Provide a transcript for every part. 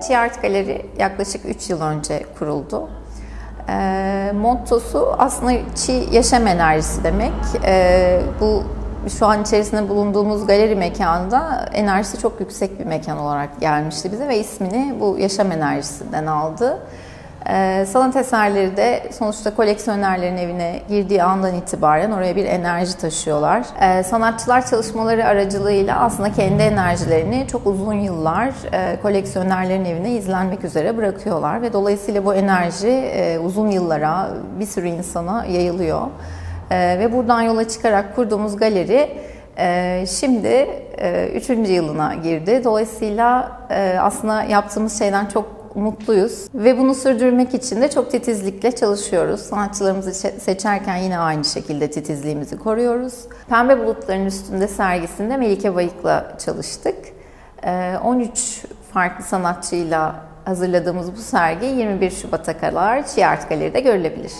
Çiğ Art Galeri yaklaşık 3 yıl önce kuruldu. E, mottosu aslında çiğ yaşam enerjisi demek. E, bu şu an içerisinde bulunduğumuz galeri mekanında enerjisi çok yüksek bir mekan olarak gelmişti bize ve ismini bu yaşam enerjisinden aldı. Ee, sanat eserleri de sonuçta koleksiyonerlerin evine girdiği andan itibaren oraya bir enerji taşıyorlar. Ee, sanatçılar çalışmaları aracılığıyla aslında kendi enerjilerini çok uzun yıllar e, koleksiyonerlerin evine izlenmek üzere bırakıyorlar ve dolayısıyla bu enerji e, uzun yıllara bir sürü insana yayılıyor. Ee, ve buradan yola çıkarak kurduğumuz galeri e, şimdi e, üçüncü yılına girdi. Dolayısıyla e, aslında yaptığımız şeyden çok mutluyuz ve bunu sürdürmek için de çok titizlikle çalışıyoruz. Sanatçılarımızı seçerken yine aynı şekilde titizliğimizi koruyoruz. Pembe Bulutların Üstünde sergisinde Melike Bayık'la çalıştık. 13 farklı sanatçıyla hazırladığımız bu sergi 21 Şubat'a kadar Çiğ Art Galeri'de görülebilir.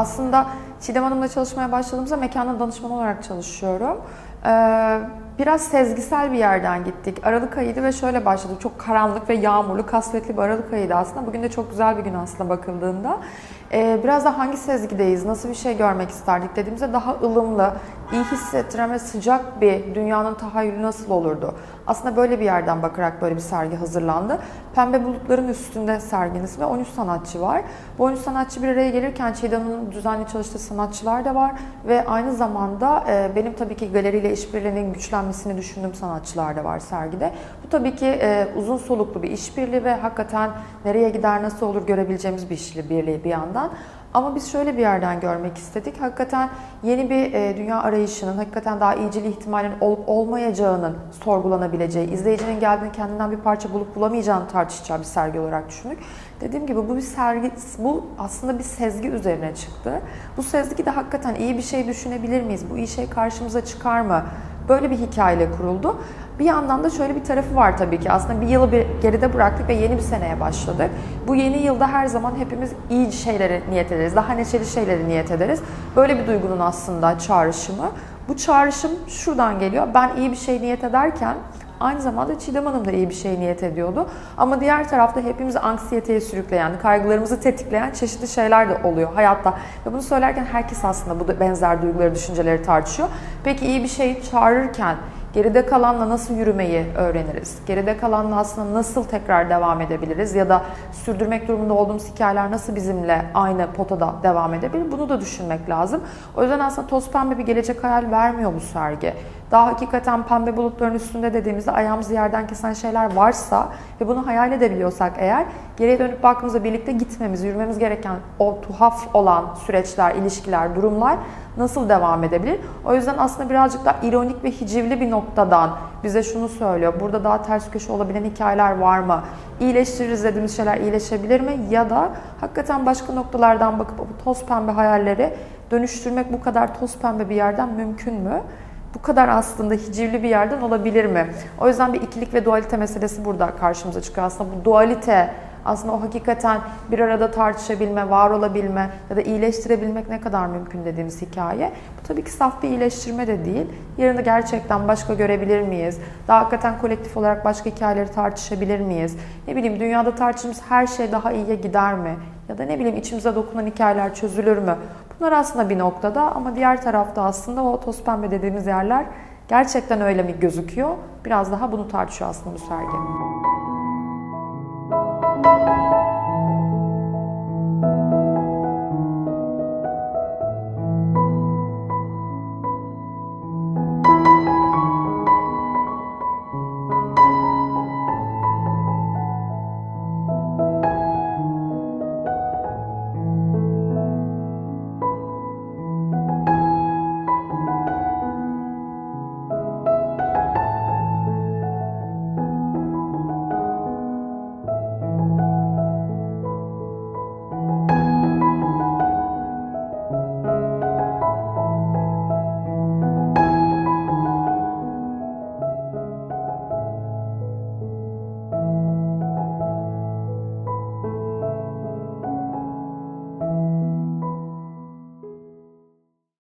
Aslında Çiğdem Hanım'la çalışmaya başladığımızda mekanın danışmanı olarak çalışıyorum. Ee, biraz sezgisel bir yerden gittik. Aralık ayıydı ve şöyle başladık. Çok karanlık ve yağmurlu, kasvetli bir Aralık ayıydı aslında. Bugün de çok güzel bir gün aslında bakıldığında. Ee, biraz da hangi sezgideyiz, nasıl bir şey görmek isterdik dediğimizde daha ılımlı, iyi hissettiren ve sıcak bir dünyanın tahayyülü nasıl olurdu? Aslında böyle bir yerden bakarak böyle bir sergi hazırlandı. Pembe bulutların üstünde serginiz ve 13 sanatçı var. Bu 13 sanatçı bir araya gelirken Çiğdem'in düzenli çalıştığı sanatçılar da var ve aynı zamanda e, benim tabii ki galeriyle işbirliğinin güçlenmesini düşündüğüm sanatçılar da var sergide. Bu tabii ki e, uzun soluklu bir işbirliği ve hakikaten nereye gider nasıl olur görebileceğimiz bir işbirliği bir yandan. Ama biz şöyle bir yerden görmek istedik. Hakikaten yeni bir e, dünya arayışının, hakikaten daha iyicil ihtimalin olup olmayacağının sorgulanabileceği, izleyicinin geldiğinde kendinden bir parça bulup bulamayacağını tartışacağı bir sergi olarak düşündük. Dediğim gibi bu bir sergi, bu aslında bir sezgi üzerine çıktı. Bu sezgi de hakikaten iyi bir şey düşünebilir miyiz? Bu iyi şey karşımıza çıkar mı? Böyle bir hikayeyle kuruldu. Bir yandan da şöyle bir tarafı var tabii ki. Aslında bir yılı bir geride bıraktık ve yeni bir seneye başladık. Bu yeni yılda her zaman hepimiz iyi şeyleri niyet ederiz. Daha neşeli şeyleri niyet ederiz. Böyle bir duygunun aslında çağrışımı. Bu çağrışım şuradan geliyor. Ben iyi bir şey niyet ederken Aynı zamanda Çiğdem Hanım da iyi bir şey niyet ediyordu. Ama diğer tarafta hepimizi anksiyeteye sürükleyen, kaygılarımızı tetikleyen çeşitli şeyler de oluyor hayatta. Ve bunu söylerken herkes aslında bu benzer duyguları, düşünceleri tartışıyor. Peki iyi bir şeyi çağırırken Geride kalanla nasıl yürümeyi öğreniriz? Geride kalanla aslında nasıl tekrar devam edebiliriz? Ya da sürdürmek durumunda olduğumuz hikayeler nasıl bizimle aynı potada devam edebilir? Bunu da düşünmek lazım. O yüzden aslında toz pembe bir gelecek hayal vermiyor bu sergi. Daha hakikaten pembe bulutların üstünde dediğimizde ayağımızı yerden kesen şeyler varsa ve bunu hayal edebiliyorsak eğer geriye dönüp baktığımızda birlikte gitmemiz, yürümemiz gereken o tuhaf olan süreçler, ilişkiler, durumlar nasıl devam edebilir? O yüzden aslında birazcık daha ironik ve hicivli bir noktadan bize şunu söylüyor. Burada daha ters köşe olabilen hikayeler var mı? İyileştiririz dediğimiz şeyler iyileşebilir mi? Ya da hakikaten başka noktalardan bakıp bu toz pembe hayalleri dönüştürmek bu kadar toz pembe bir yerden mümkün mü? Bu kadar aslında hicivli bir yerden olabilir mi? O yüzden bir ikilik ve dualite meselesi burada karşımıza çıkıyor. Aslında bu dualite aslında o hakikaten bir arada tartışabilme, var olabilme ya da iyileştirebilmek ne kadar mümkün dediğimiz hikaye. Bu tabii ki saf bir iyileştirme de değil. Yarını gerçekten başka görebilir miyiz? Daha hakikaten kolektif olarak başka hikayeleri tartışabilir miyiz? Ne bileyim dünyada tartıştığımız her şey daha iyiye gider mi? Ya da ne bileyim içimize dokunan hikayeler çözülür mü? Bunlar aslında bir noktada ama diğer tarafta aslında o toz pembe dediğimiz yerler gerçekten öyle mi gözüküyor? Biraz daha bunu tartışıyor aslında bu sergi.